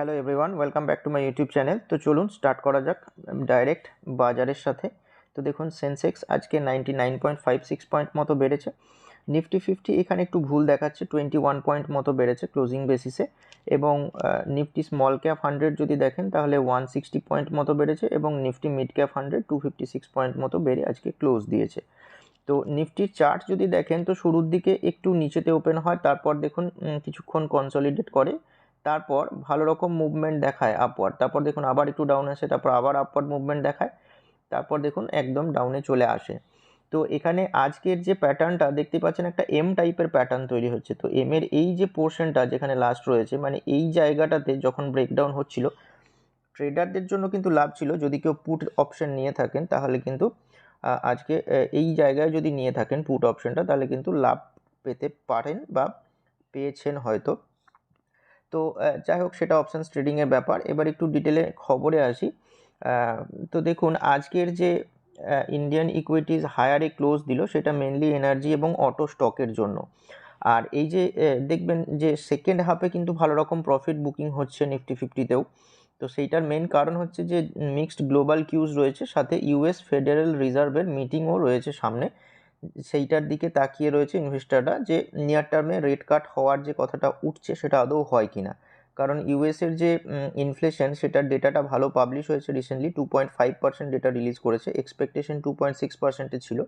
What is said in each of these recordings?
Hello everyone welcome back to my YouTube channel তো চলুন start করা যাক ডাইরেক্ট বাজারের সাথে। তো দেখুন সেন্সেক্স আজকে ninety nine point five six point মতো বেড়েছে। নিফটি ফিফটি এখানে একটু ভুল দেখাচ্ছে টোয়েন্টি ওয়ান পয়েন্ট মতো বেড়েছে ক্লোজিং বেসিসে এবং নিফটি স্মল ক্যাপ হান্ড্রেড যদি দেখেন, তাহলে ওয়ান সিক্সটি পয়েন্ট মতো বেড়েছে এবং Nifty mid cap hundred two fifty six point মতো বেড়ে আজকে ক্লোজ দিয়েছে। তো নিফটির চার্ট যদি দেখেন, তো শুরুর দিকে একটু নিচেতে ওপেন হয়, তারপর দেখুন কিছুক্ষণ কনসলিডেট করে। তারপর ভালো রকম মুভমেন্ট দেখায় আপওয়ার্ড তারপর দেখুন আবার একটু ডাউন আসে, তারপর আবার আপওয়ার্ড মুভমেন্ট দেখায়। তারপর দেখুন একদম ডাউনে চলে আসে। তো এখানে আজকের যে প্যাটার্নটা দেখতে পাচ্ছেন একটা এম টাইপের প্যাটার্ন তৈরি হচ্ছে। তো এম এর এই যে পোর্শনটা যেখানে লাস্ট রয়েছে মানে এই জায়গাটাতে যখন ব্রেকডাউন হচ্ছিল ট্রেডারদের জন্য কিন্তু লাভ ছিল যদি কেউ পুট অপশন নিয়ে থাকেন, তাহলে কিন্তু আজকে এই জায়গায় যদি নিয়ে থাকেন পুট অপশনটা তাহলে কিন্তু লাভ পেতে পারেন বা পেয়েছেন হয়তো। তো যাই হোক সেটা অপশান ট্রেডিংয়ের ব্যাপার। এবার একটু ডিটেলে খবরে আসি। তো দেখুন, আজকের যে ইন্ডিয়ান ইকুইটিস হায়ারে ক্লোজ দিল, সেটা মেনলি এনার্জি এবং অটো স্টকের জন্য। আর এই যে দেখবেন যে সেকেন্ড হাফে কিন্তু ভালো রকম প্রফিট বুকিং হচ্ছে নিফটি ফিফটিতেও তো সেইটার মেন কারণ হচ্ছে যে মিক্সড গ্লোবাল কিউজ রয়েছে, সাথে ইউএস ফেডারেল রিজার্ভের মিটিংও রয়েছে সামনে। সেইটার দিকে তাকিয়ে রয়েছে ইনভেস্টাররা যে নিয়ার টার্মে রেট কাট হওয়ার যে কথাটা উঠছে সেটা আদৌ হয় কি না কারণ ইউএসের যে ইনফ্লেশন সেটার ডেটাটা ভালো পাবলিশ হয়েছে recently two point five percent data release করেছে এক্সপেকটেশন টু পয়েন্ট সিক্স পার্সেন্টে ছিল।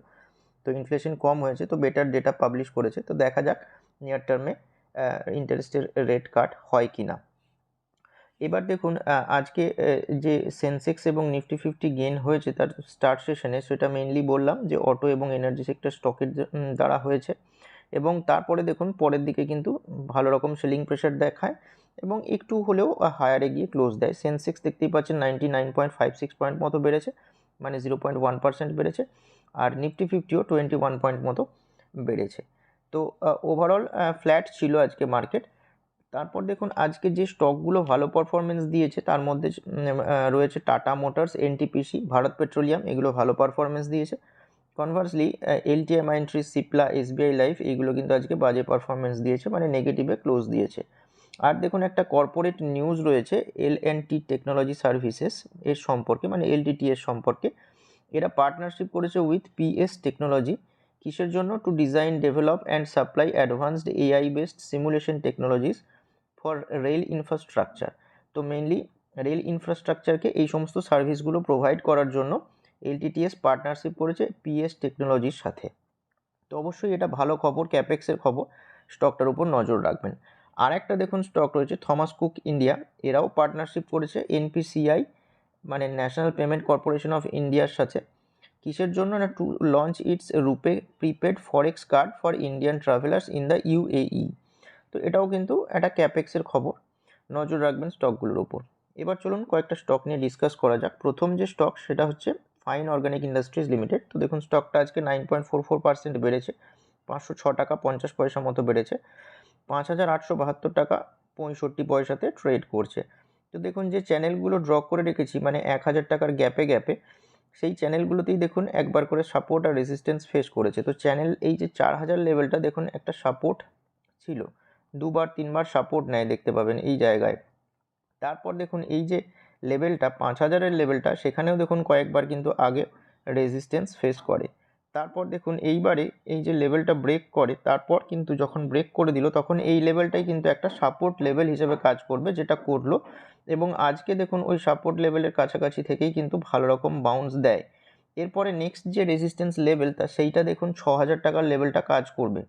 তো ইনফ্লেশন কম হয়েছে, তো বেটার ডেটা পাবলিশ করেছে। তো দেখা যাক নিয়ার টার্মে ইন্টারেস্টের রেট কাট হয় কি না এবার দেখুন আজকে যে সেন্সেক্স এবং নিফটি ফিফটি গেন হয়েছে তার স্টার্ট সেশনে সেটা মেনলি বললাম যে অটো এবং এনার্জি সেক্টর স্টকের দ্বারা হয়েছে। এবং তারপরে দেখুন, পরের দিকে কিন্তু ভালো রকম সেলিং প্রেশার দেখায় এবং একটু হলেও হায়ারে গিয়ে ক্লোজ দেয়। সেন্সেক্স দেখতেই পাচ্ছেন ninety nine point five six point মতো বেড়েছে মানে জিরো পয়েন্ট ওয়ান পার্সেন্ট বেড়েছে। আর নিফটি ফিফটিও টোয়েন্টি ওয়ান পয়েন্ট মতো বেড়েছে। তো ওভারঅল ফ্ল্যাট ছিল আজকে মার্কেট তারপর দেখুন, আজকে যে স্টকগুলো ভালো পারফরমেন্স দিয়েছে, তার মধ্যে রয়েছে Tata Motors NTPC Bharat Petroleum এগুলো ভালো পারফরমেন্স দিয়েছে। কনভার্সলি এলটিএম আইন্ট্রি সিপলা এসবিআই লাইফ এইগুলো কিন্তু আজকে বাজে পারফরমেন্স দিয়েছে মানে নেগেটিভে ক্লোজ দিয়েছে। আর দেখুন, একটা কর্পোরেট নিউজ রয়েছে এল টি টেকনোলজি সার্ভিসেস এর সম্পর্কে মানে এলটিটি এর সম্পর্কে। এরা পার্টনারশিপ করেছে উইথ পিএস টেকনোলজি কিসের জন্য? To design develop and supply advanced AI based simulation technologies for rail infrastructure তো মেনলি রেল ইনফ্রাস্ট্রাকচারকে এই সমস্ত সার্ভিসগুলো প্রোভাইড করার জন্য এলটিটিএস পার্টনারশিপ করেছে পিএস টেকনোলজির সাথে। তো অবশ্যই এটা ভালো খবর ক্যাপেক্সের খবর স্টকটার উপর নজর রাখবেন। আর একটা দেখুন স্টক রয়েছে থমাস কুক ইন্ডিয়া এরাও পার্টনারশিপ করেছে এনপিসিআই মানে ন্যাশনাল পেমেন্ট কর্পোরেশন অফ ইন্ডিয়ার সাথে। কিসের জন্য না to launch its RuPay prepaid forex card for Indian travellers in the UAE তো এটাও কিন্তু একটা ক্যাপেক্সের খবর। নজর রাখবেন স্টকগুলোর উপর এবার চলুন কয়েকটা স্টক নিয়ে ডিসকাস করা যাক। প্রথম যে স্টক, সেটা হচ্ছে ফাইন অর্গানিক ইন্ডাস্ট্রিজ লিমিটেড তো দেখুন, স্টকটা আজকে nine point four four percent বেড়েছে। পাঁচশো ছ টাকা পঞ্চাশ পয়সা মতো বেড়েছে। পাঁচ হাজার আটশো বাহাত্তর টাকা পঁয়ষট্টি পয়সাতে ট্রেড করছে। তো দেখুন, যে চ্যানেলগুলো ড্র করে রেখেছি মানে এক হাজার টাকার গ্যাপে গ্যাপে সেই চ্যানেলগুলোতেই দেখুন একবার করে সাপোর্ট আর রেজিস্ট্যান্স ফেস করেছে। তো চ্যানেল এই যে চার হাজার লেভেলটা দেখুন, একটা সাপোর্ট ছিল। দুবার, তিনবার সাপোর্ট নেয় দেখতে পাবেন এই জায়গায়। তারপর দেখুন এই যে লেভেলটা পাঁচ হাজারের লেভেলটা সেখানেও দেখুন কয়েকবার কিন্তু আগে রেজিস্ট্যান্স ফেস করে। তারপর দেখুন এইবারে এই যে লেভেলটা ব্রেক করে, তারপর কিন্তু যখন ব্রেক করে দিল, তখন এই লেভেলটাই কিন্তু একটা সাপোর্ট লেভেল হিসেবে কাজ করবে, যেটা করল। এবং আজকে দেখুন ওই সাপোর্ট লেভেলের কাছাকাছি থেকেই কিন্তু ভালো রকম বাউন্স দেয়। এরপরে নেক্সট যে রেজিস্ট্যান্স লেভেল তা সেইটা দেখুন ছ হাজার টাকার লেভেলটা কাজ করবে।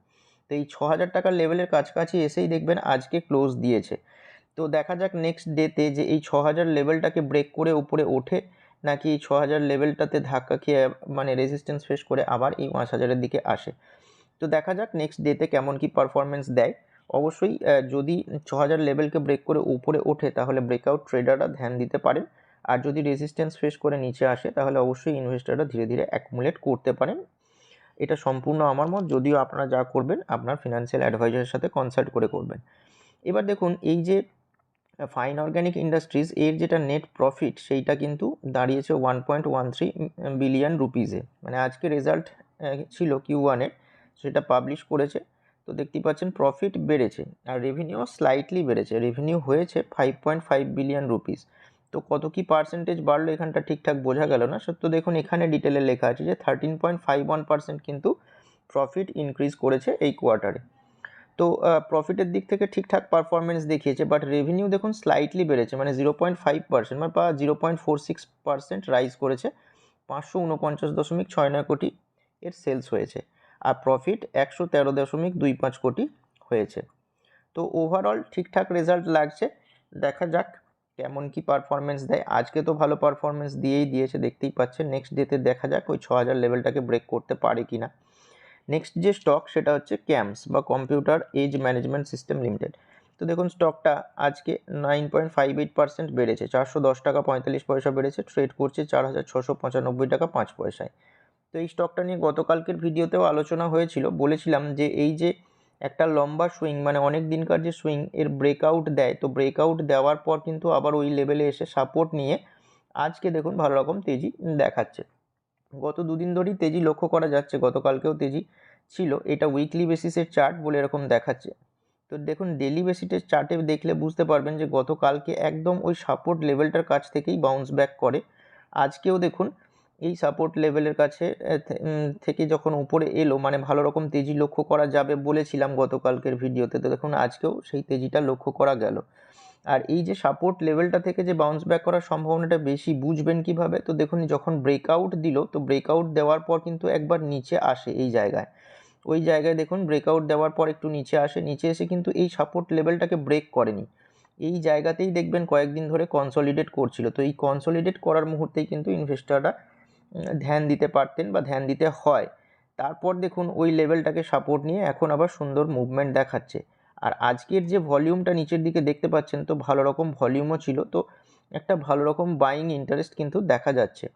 তো এই ছ হাজার টাকার লেভেলের কাছাকাছি এসেই দেখবেন আজকে ক্লোজ দিয়েছে। তো দেখা যাক নেক্সট ডেতে যে এই ছ হাজার লেভেলটাকে ব্রেক করে উপরে ওঠে, নাকি এই ছ হাজার লেভেলটাতে ধাক্কা খেয়ে মানে রেজিস্ট্যান্স ফেস করে আবার এই পাঁচ হাজারের দিকে আসে। তো দেখা যাক নেক্সট ডেতে কেমন কি পারফরমেন্স দেয়। অবশ্যই যদি ছ হাজার লেভেলকে ব্রেক করে উপরে ওঠে, তাহলে ব্রেকআউট ট্রেডাররা ধ্যান দিতে পারেন। আর যদি রেজিস্ট্যান্স ফেস করে নিচে আসে, তাহলে অবশ্যই ইনভেস্টাররা ধীরে ধীরে অ্যাকুমুলেট করতে পারেন। এটা সম্পূর্ণ আমার মত, যদিও আপনারা যা করবেন আপনার ফিনান্সিয়াল অ্যাডভাইজারের সাথে কনসাল্ট করে করবেন। এবার দেখুন, এই যে ফাইন অর্গ্যানিক ইন্ডাস্ট্রিজ এর যেটা নেট প্রফিট সেইটা কিন্তু দাঁড়িয়েছে one point one three billion রুপিজে মানে আজকে রেজাল্ট ছিল কিউ ওয়ানের সেটা পাবলিশ করেছে। তো দেখতেই পাচ্ছেন প্রফিট বেড়েছে, আর রেভিনিউ স্লাইটলি বেড়েছে। রেভিনিউ হয়েছে five point five billion rupees তো কত কি পার্সেন্টেজ বাড়লো এখানটা ঠিকঠাক বোঝা গেল না। সত্য দেখুন, এখানে ডিটেলে লেখা আছে যে thirteen point five one percent কিন্তু প্রফিট ইনক্রিজ করেছে এই কোয়ার্টারে তো প্রফিটের দিক থেকে ঠিকঠাক পারফরমেন্স দেখিয়েছে বাট রেভিনিউ দেখুন স্লাইটলি বেড়েছে মানে জিরো পয়েন্ট ফাইভ পার্সেন্ট মানে বা zero point four six percent rise করেছে, পাঁচশো উনপঞ্চাশ দশমিক ছয় নয় কোটি এর সেলস হয়েছে, আর প্রফিট একশো তেরো দশমিক দুই পাঁচ কোটি হয়েছে। তো ওভারঅল ঠিকঠাক রেজাল্ট লাগছে, দেখা যাক কেমন কি পারফরমেন্স দেয়? আজকে তো ভালো পারফরমেন্স দিয়েই দিয়েছে, দেখতেই পাচ্ছেন। নেক্সট ডেতে দেখা যাক ওই ছ হাজার লেভেলটাকে ব্রেক করতে পারে কি না নেক্সট যে স্টক সেটা হচ্ছে ক্যাম্পস বা computer age management system limited তো দেখুন স্টকটা আজকে nine point five eight percent বেড়েছে, চারশো দশ টাকা পঁয়তাল্লিশ পয়সা বেড়েছে ট্রেড করছে চার হাজার ছশো পঁচানব্বই টাকা পাঁচ পয়সায়। তো এই স্টকটা নিয়ে গতকালকের ভিডিওতেও আলোচনা হয়েছিল। বলেছিলাম যে এই যে একটা লম্বা সুইং মানে অনেক দিনকার যে সুইং এর ব্রেকআউট দেয়। তো ব্রেকআউট দেওয়ার পর কিন্তু আবার ওই লেভেলে এসে সাপোর্ট নিয়ে আজকে দেখুন ভালো রকম তেজি দেখাচ্ছে। গত দুদিন ধরেই তেজি লক্ষ্য করা যাচ্ছে, গতকালকেও তেজি ছিল। এটা উইকলি বেসিসের চার্ট বলে এরকম দেখাচ্ছে। তো দেখুন ডেলি বেসিসের চার্টে দেখলে বুঝতে পারবেন যে গতকালকে একদম ওই সাপোর্ট লেভেলটার কাছ থেকেই বাউন্স ব্যাক করে। আজকেও দেখুন এই সাপোর্ট লেভেলের কাছে থেকে যখন উপরে এলো মানে ভালো রকম তেজি লক্ষ্য করা যাবে বলেছিলাম গতকালকের ভিডিওতে। তো দেখুন, আজকেও সেই তেজিটা লক্ষ্য করা গেল। আর এই যে সাপোর্ট লেভেলটা থেকে যে বাউন্স ব্যাক করার সম্ভাবনাটা বেশি, বুঝবেন কীভাবে? তো দেখুন, যখন ব্রেকআউট দিল, তো ব্রেকআউট দেওয়ার পর কিন্তু একবার নিচে আসে এই জায়গায়। ওই জায়গায় দেখুন ব্রেকআউট দেওয়ার পর একটু নিচে আসে, নিচে এসে কিন্তু এই সাপোর্ট লেভেলটাকে ব্রেক করেনি। এই জায়গাতেই দেখবেন কয়েকদিন ধরে কনসলিডেট করছিল। তো এই কনসলিডেট করার মুহূর্তেই কিন্তু ইনভেস্টাররা ধ্যান দিতে পারতেন বা ধ্যান দিতে হয়। তারপর দেখুন ওই লেভেলটাকে সাপোর্ট নিয়ে এখন আবার সুন্দর মুভমেন্ট দেখাচ্ছে। আর আজকের যে ভলিউমটা নিচের দিকে দেখতে পাচ্ছেন তো ভালো রকম ভলিউমও ছিল। তো একটা ভালো রকম বাইং ইন্টারেস্ট কিন্তু দেখা যাচ্ছে।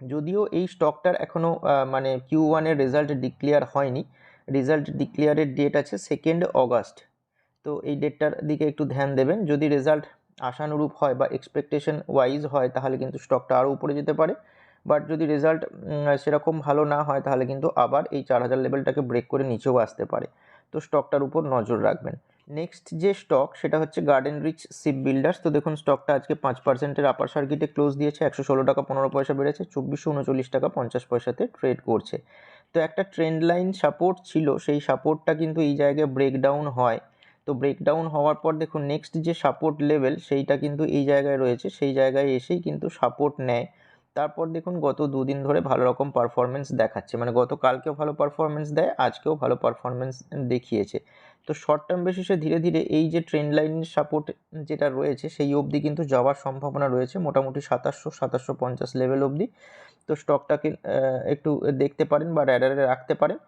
যদিও এই স্টকটার এখনও মানে কিউ ওয়ানের রেজাল্ট ডিক্লেয়ার হয়নি। রেজাল্ট ডিক্লেয়ারের ডেট আছে সেকেন্ড অগাস্ট তো এই ডেটটার দিকে একটু ধ্যান দেবেন। যদি রেজাল্ট আশানুরূপ হয় বা এক্সপেকটেশন ওয়াইজ হয় তাহলে কিন্তু স্টকটা আরও উপরে যেতে পারে। বাট যদি রেজাল্ট সেরকম ভালো না হয়, তাহলে কিন্তু আবার এই চার হাজার লেভেলটাকে ব্রেক করে নিচেও আসতে পারে। তো স্টকটার উপর নজর রাখবেন। নেক্সট যে স্টক সেটা হচ্ছে গার্ডেন রিচ শিপ বিল্ডার্স তো দেখুন স্টকটা আজকে পাঁচ পার্সেন্টের আপার সার্কিটে ক্লোজ দিয়েছে, একশো ষোলো টাকা পনেরো পয়সা বেড়েছে, চব্বিশশো উনচল্লিশ টাকা পঞ্চাশ পয়সাতে ট্রেড করছে। তো একটা ট্রেন্ড লাইন সাপোর্ট ছিল, সেই সাপোর্টটা কিন্তু এই জায়গায় ব্রেকডাউন হয়। তো ব্রেকডাউন হওয়ার পর দেখুন নেক্সট যে সাপোর্ট লেভেল সেইটা কিন্তু এই জায়গায় রয়েছে, সেই জায়গায় এসেই কিন্তু সাপোর্ট নেয়। তারপর দেখুন গত দুদিন ধরে ভালো রকম পারফরমেন্স দেখাচ্ছে। মানে গত কালকেও ভালো পারফরমেন্স দেয়, আজকেও ভালো পারফরমেন্স দেখিয়েছে। তো শর্ট টার্ম বেসিসে ধীরে ধীরে এই যে ট্রেন্ড লাইন সাপোর্ট যেটা রয়েছে, সেই অবধি কিন্তু যাওয়ার সম্ভাবনা রয়েছে মোটামুটি সাতাশশো সাতাশশো পঞ্চাশ লেভেল অবধি। তো স্টকটাকে একটু দেখতে পারেন বা র্যাডারে রাখতে পারেন।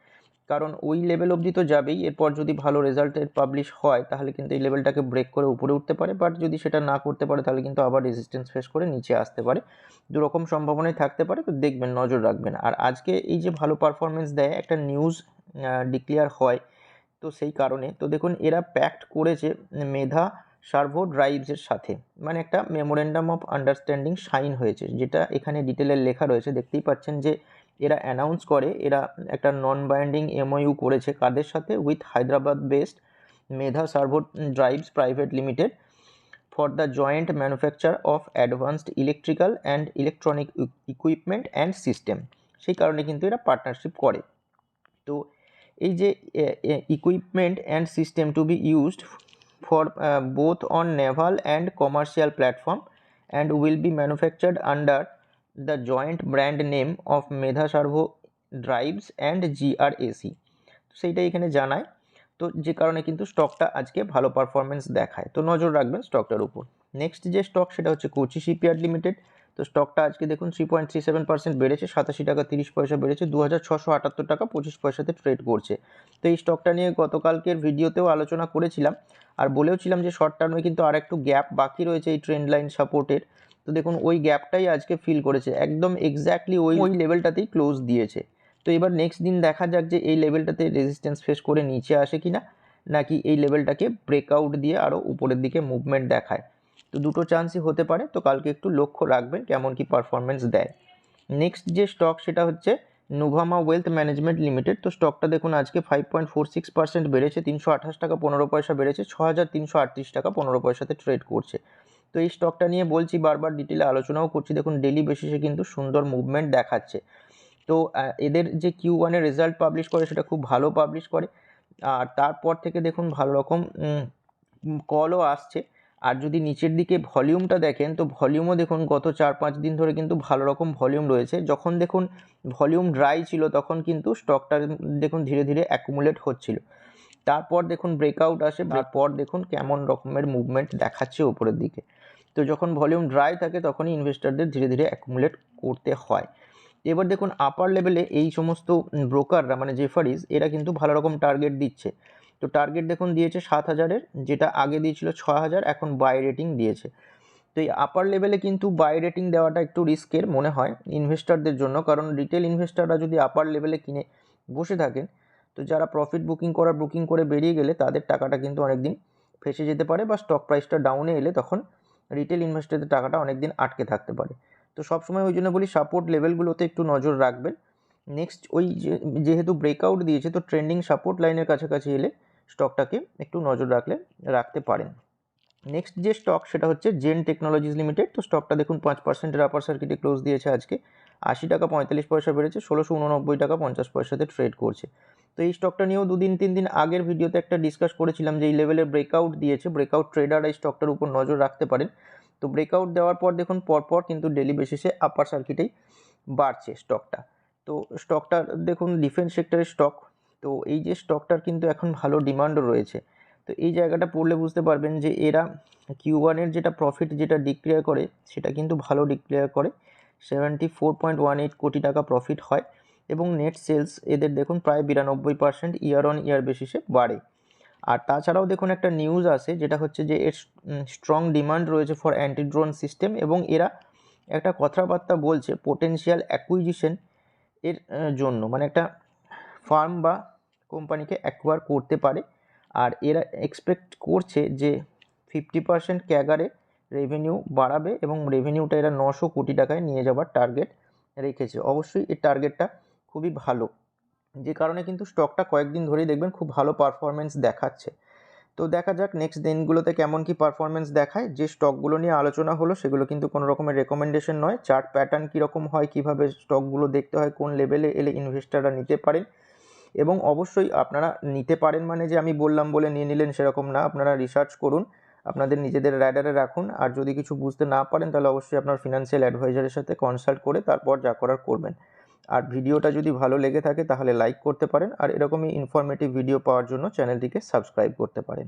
কারণ ওই লেভেল অবধি তো যাবেই। এরপর যদি ভালো রেজাল্টের পাবলিশ হয়, তাহলে কিন্তু এই লেভেলটাকে ব্রেক করে উপরে উঠতে পারে। বাট যদি সেটা না করতে পারে, তাহলে কিন্তু আবার রেজিস্ট্যান্স ফেস করে নিচে আসতে পারে। দুরকম সম্ভাবনাই থাকতে পারে। তো দেখবেন, নজর রাখবেন। আর আজকে এই যে ভালো পারফরমেন্স দেয়, একটা নিউজ ডিক্লেয়ার হয়, তো সেই কারণে। তো দেখুন, এরা প্যাক্ট করেছে মেধা সার্ভো ড্রাইভসের সাথে। মানে একটা মেমোরেন্ডাম অফ আন্ডারস্ট্যান্ডিং সাইন হয়েছে, যেটা এখানে ডিটেলের লেখা রয়েছে। দেখতেই পাচ্ছেন যে এরা অ্যানাউন্স করে, এরা একটা নন বাইন্ডিং এমওইউ করেছে কাদের সাথে? With Hyderabad based Medha servo drives private limited for the joint manufacture of advanced electrical and electronic equipment and system সেই কারণে কিন্তু এরা পার্টনারশিপ করে। তো এই যে equipment and system to be used for both on naval and commercial platform and will be manufactured under the joint brand name of Medha servo drives and GRAC সেইটা এখানে জানায়। তো যে কারণে কিন্তু স্টকটা আজকে ভালো পারফরমেন্স দেখায়। তো নজর রাখবেন স্টকটার উপর। নেক্সট যে স্টক সেটা হচ্ছে কোচি শিপইয়ার্ড লিমিটেড তো স্টকটা আজকে দেখুন three point three seven percent বেড়েছে, সাতাশি টাকা তিরিশ পয়সা বেড়েছে দু হাজার ছশো আটাত্তর টাকা পঁচিশ পয়সাতে ট্রেড করছে। তো এই স্টকটা নিয়ে গতকালকের ভিডিওতেও আলোচনা করেছিলাম। আর বলেওছিলাম যে শর্ট টার্মে কিন্তু আর একটু গ্যাপ বাকি রয়েছে এই ট্রেন্ড লাইন সাপোর্টের তো দেখুন ওই গ্যাপটাই আজকে ফিল করেছে। একদম এক্স্যাক্টলি ওই ওই লেভেলটাতেই ক্লোজ দিয়েছে। তো এবার নেক্সট দিন দেখা যাক যে এই লেভেলটাতে রেজিস্ট্যান্স ফেস করে নিচে আসে কি না নাকি এই লেভেলটাকে ব্রেকআউট দিয়ে আরও উপরের দিকে মুভমেন্ট দেখায়। তো দুটো চান্সই হতে পারে তো কালকে একটু লক্ষ্য রাখবেন কেমন কি পারফরমেন্স দেয়। নেক্সট যে স্টক সেটা হচ্ছে নোভামা ওয়েলথ ম্যানেজমেন্ট লিমিটেড তো স্টকটা দেখুন আজকে five point four six percent বেড়েছে তিনশো আঠাশ টাকা পনেরো পয়সা বেড়েছে ছ হাজার তিনশো আটত্রিশ টাকা পনেরো পয়সাতে ট্রেড করছে। তো এই স্টকটা নিয়ে বলছি বারবার ডিটেলে আলোচনাও করছি। দেখুন ডেলি বেসিসে কিন্তু সুন্দর মুভমেন্ট দেখাচ্ছে। তো এদের যে কিউ ওয়ানের রেজাল্ট পাবলিশ করে সেটা খুব ভালো পাবলিশ করে। আর তারপর থেকে দেখুন ভালো রকম কলও আসছে। আর যদি নিচের দিকে ভলিউমটা দেখেন তো ভলিউমও দেখুন গত চার পাঁচ দিন ধরে কিন্তু ভালো রকম ভলিউম রয়েছে। যখন দেখুন ভলিউম ড্রাই ছিল তখন কিন্তু স্টকটা দেখুন ধীরে ধীরে অ্যাকুমুলেট হচ্ছিল। তারপর দেখুন ব্রেকআউট আসে। তারপর দেখুন কেমন রকমের মুভমেন্ট দেখাচ্ছে ওপরের দিকে। তো যখন ভলিউম ড্রাই থাকে, তখনই ইনভেস্টারদের ধীরে ধীরে অ্যাকুমুলেট করতে হয়। এবার দেখুন আপার লেভেলে এই সমস্ত ব্রোকাররা মানে জেফারিজ এরা কিন্তু ভালো রকম টার্গেট দিচ্ছে। তো টার্গেট দেখুন দিয়েছে সাত হাজারের, যেটা আগে দিয়েছিল ছ হাজার, এখন বাই রেটিং দিয়েছে। তো এই আপার লেভেলে কিন্তু বাই রেটিং দেওয়াটা একটু রিস্কের মনে হয় ইনভেস্টারদের জন্য, কারণ রিটেল ইনভেস্টাররা যদি আপার লেভেলে কিনে বসে থাকেন, তো যারা প্রফিট বুকিং করার বুকিং করে বেরিয়ে গেলে তাদের টাকাটা কিন্তু অনেক দিন ফেসে যেতে পারে বা স্টক প্রাইসটা ডাউনে এলে তখন রিটেল ইনভেস্টারদের টাকাটা অনেক দিন আটকে থাকতে পারে। তো সবসময় ওই জন্য বলি সাপোর্ট লেভেলগুলোতে একটু নজর রাখবেন। নেক্সট ওই যেহেতু ব্রেকআউট দিয়েছে, তো ট্রেন্ডিং সাপোর্ট লাইনের কাছাকাছি এলে স্টকটাকে একটু নজর রাখলে, রাখতে পারেন। নেক্সট যে স্টক সেটা হচ্ছে জেন টেকনোলজিস লিমিটেড তো স্টকটা দেখুন পাঁচ পার্সেন্টের আপার সার্কিটে ক্লোজ দিয়েছে আজকে। আশি টাকা পঁয়তাল্লিশ পয়সা বেড়েছে, ষোলোশো উননব্বই টাকা পঞ্চাশ পয়সাতে ট্রেড করছে। তো এই স্টকটা নিয়েও দুদিন, তিন দিন আগের ভিডিওতে একটা ডিসকাস করেছিলাম যে এই লেভেলের ব্রেকআউট দিয়েছে। ব্রেকআউট ট্রেডার এই স্টকটার উপর নজর রাখতে পারেন। তো ব্রেকআউট দেওয়ার পর দেখুন, পরপর কিন্তু ডেলি বেসিসে আপার সার্কিটেই বাড়ছে স্টকটা তো স্টকটা দেখুন ডিফেন্স সেক্টরের স্টক তো এই যে স্টকটার কিন্তু এখন ভালো ডিমান্ডও রয়েছে। তো এই জায়গাটা পড়লে বুঝতে পারবেন যে এরা কিউ ওয়ানের যেটা প্রফিট যেটা ডিক্লেয়ার করে, সেটা কিন্তু ভালো ডিক্লেয়ার করে। Seventy four point one eight crore টাকা প্রফিট হয়। এবং নেট সেলস এদের দেখুন প্রায় বিরানব্বই পার্সেন্ট ইয়ার অন ইয়ার বেসিসে বাড়ে। আর তাছাড়াও দেখুন একটা নিউজ আছে যেটা হচ্ছে যে এর স্ট্রং ডিমান্ড রয়েছে ফর অ্যান্টি ড্রোন সিস্টেম এবং এরা একটা কথাবার্তা বলছে পোটেন্সিয়াল অ্যাকুইজিশন এর জন্য। মানে একটা ফার্ম বা কোম্পানিকে অ্যাকোয়ার করতে পারে। আর এরা এক্সপেক্ট করছে যে ফিফটি পার্সেন্ট ক্যাগারে রেভিনিউ বাড়াবে এবং রেভিনিউটা এরা নশো কোটি টাকায় নিয়ে যাওয়ার টার্গেট রেখেছে। অবশ্যই এই টার্গেটটা খুবই ভালো। যে কারণে কিন্তু স্টকটা কয়েকদিন ধরেই দেখবেন খুব ভালো পারফরমেন্স দেখাচ্ছে। তো দেখা যাক নেক্সট দিনগুলোতে কেমন কি পারফরমেন্স দেখায়। যে স্টকগুলো নিয়ে আলোচনা হলো, সেগুলো কিন্তু কোনো রকমের রেকমেন্ডেশন নয়। চার্ট প্যাটার্ন কীরকম হয়, কীভাবে স্টকগুলো দেখতে হয়, কোন লেভেলে এলে ইনভেস্টাররা নিতে পারেন। এবং অবশ্যই আপনারা নিতে পারেন মানে যে আমি বললাম বলে নিয়ে নিলেন সেরকম না। আপনারা রিসার্চ করুন, আপনাদের নিজেদের রাইডারে রাখুন। আর যদি কিছু বুঝতে না পারেন, তাহলে অবশ্যই আপনার ফিনান্সিয়াল অ্যাডভাইজারের সাথে কনসাল্ট করে তারপর যা করার করবেন। আর ভিডিওটা যদি ভালো লেগে থাকে তাহলে লাইক করতে পারেন আর এরকমই ইনফরমেটিভ ভিডিও পাওয়ার জন্য চ্যানেলটিকে সাবস্ক্রাইব করতে পারেন।